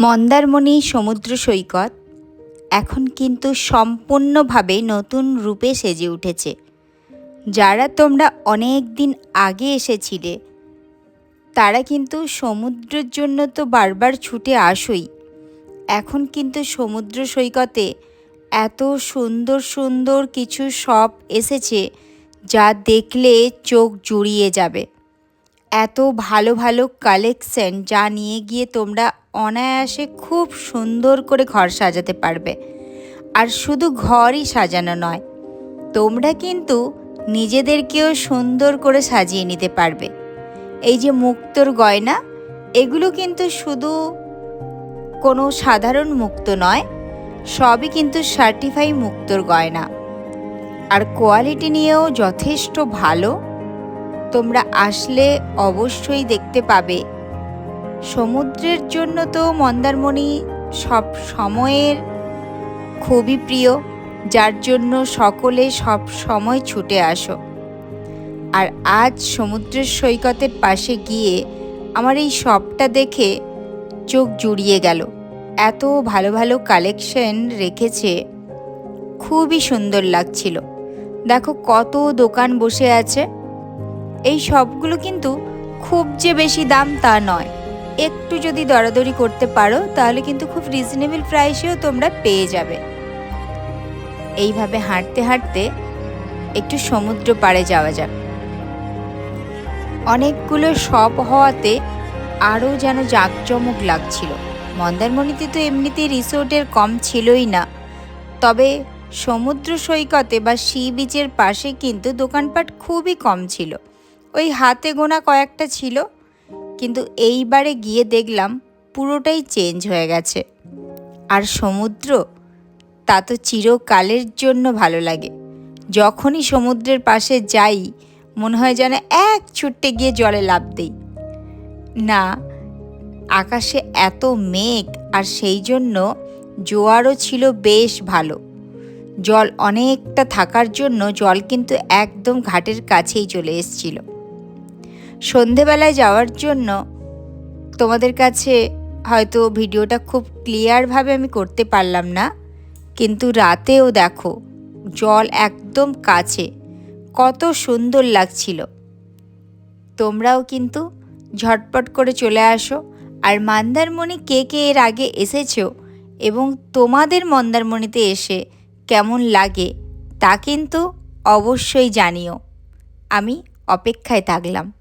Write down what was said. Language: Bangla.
মন্দারমণি সমুদ্র সৈকত এখন কিন্তু সম্পূর্ণভাবে নতুন রূপে সেজে উঠেছে। যারা তোমরা অনেক দিন আগে এসেছিলে, তারা কিন্তু সমুদ্রের জন্য তো বারবার ছুটে আসোই। এখন কিন্তু সমুদ্র সৈকতে এত সুন্দর সুন্দর কিছু শপ এসেছে যা দেখলে চোখ জুড়িয়ে যাবে। এত ভালো ভালো কালেকশন যা নিয়ে গিয়ে তোমরা অনায়াসে খুব সুন্দর করে ঘর সাজাতে পারবে। আর শুধু ঘরই সাজানো নয়, তোমরা কিন্তু নিজেদেরকেও সুন্দর করে সাজিয়ে নিতে পারবে। এই যে মুক্তোর গয়না, এগুলো কিন্তু শুধু কোনো সাধারণ মুক্ত নয়, সবই কিন্তু সার্টিফাই মুক্তোর গয়না। আর কোয়ালিটি নিয়েও যথেষ্ট ভালো, তোমরা আসলে অবশ্যই দেখতে পাবে সমুদ্রের জন্য তো মন্দারমণি সব সময়ের খুবই প্রিয়, যার জন্য সকলে সব সময় ছুটে আসো। আর আজ সমুদ্রের সৈকতের পাশে গিয়ে আমার এই শপটা দেখে চোখ জুড়িয়ে গেল। এত ভালো ভালো কালেকশন রেখেছে, খুবই সুন্দর লাগছিল। দেখো কত দোকান বসে আছে। এই সবগুলো কিন্তু খুব যে বেশি দাম তা নয়। একটু যদি দরাদরি করতে পারো, তাহলে কিন্তু খুব রিজনেবল প্রাইসেও তোমরা পেয়ে যাবে। এইভাবে হাঁটতে হাঁটতে একটু সমুদ্র পাড়ে যাওয়া যাক। অনেকগুলো শপ হওয়াতে আরও যেন জাঁকজমক লাগছিল। মন্দারমণিতে তো এমনিতেই রিসোর্টের কম ছিলই না। তবে সমুদ্র সৈকতে বা সি বিচের পাশে কিন্তু দোকানপাট খুবই কম ছিল। ওই হাতে গোনা কয়েকটা ছিল। কিন্তু এইবারে গিয়ে দেখলাম পুরোটাই চেঞ্জ হয়ে গেছে। আর সমুদ্র? তা তো চিরকালের জন্য ভালো লাগে। যখনই সমুদ্রের পাশে যাই, মনে হয় যেন এক ছুট্টে গিয়ে জলে লাভ দেই। না, আকাশে এত মেঘ আর সেই জন্য জোয়ারও ছিল বেশ ভালো। জল অনেকটা থাকার জন্য জল কিন্তু একদম ঘাটের কাছেই চলে এসছিল। সন্ধেবেলায় যাওয়ার জন্য তোমাদের কাছে হয়তো ভিডিওটা খুব ক্লিয়ারভাবে আমি করতে পারলাম না। কিন্তু রাতেও দেখো, জল একদম কাছে। কত সুন্দর লাগছিল। তোমরাও কিন্তু ঝটপট করে চলে আসো। আর মন্দারমণি কে কে এর আগে এসেছ এবং তোমাদের মন্দারমণিতে এসে কেমন লাগে তা কিন্তু অবশ্যই জানিও। আমি অপেক্ষায় থাকলাম।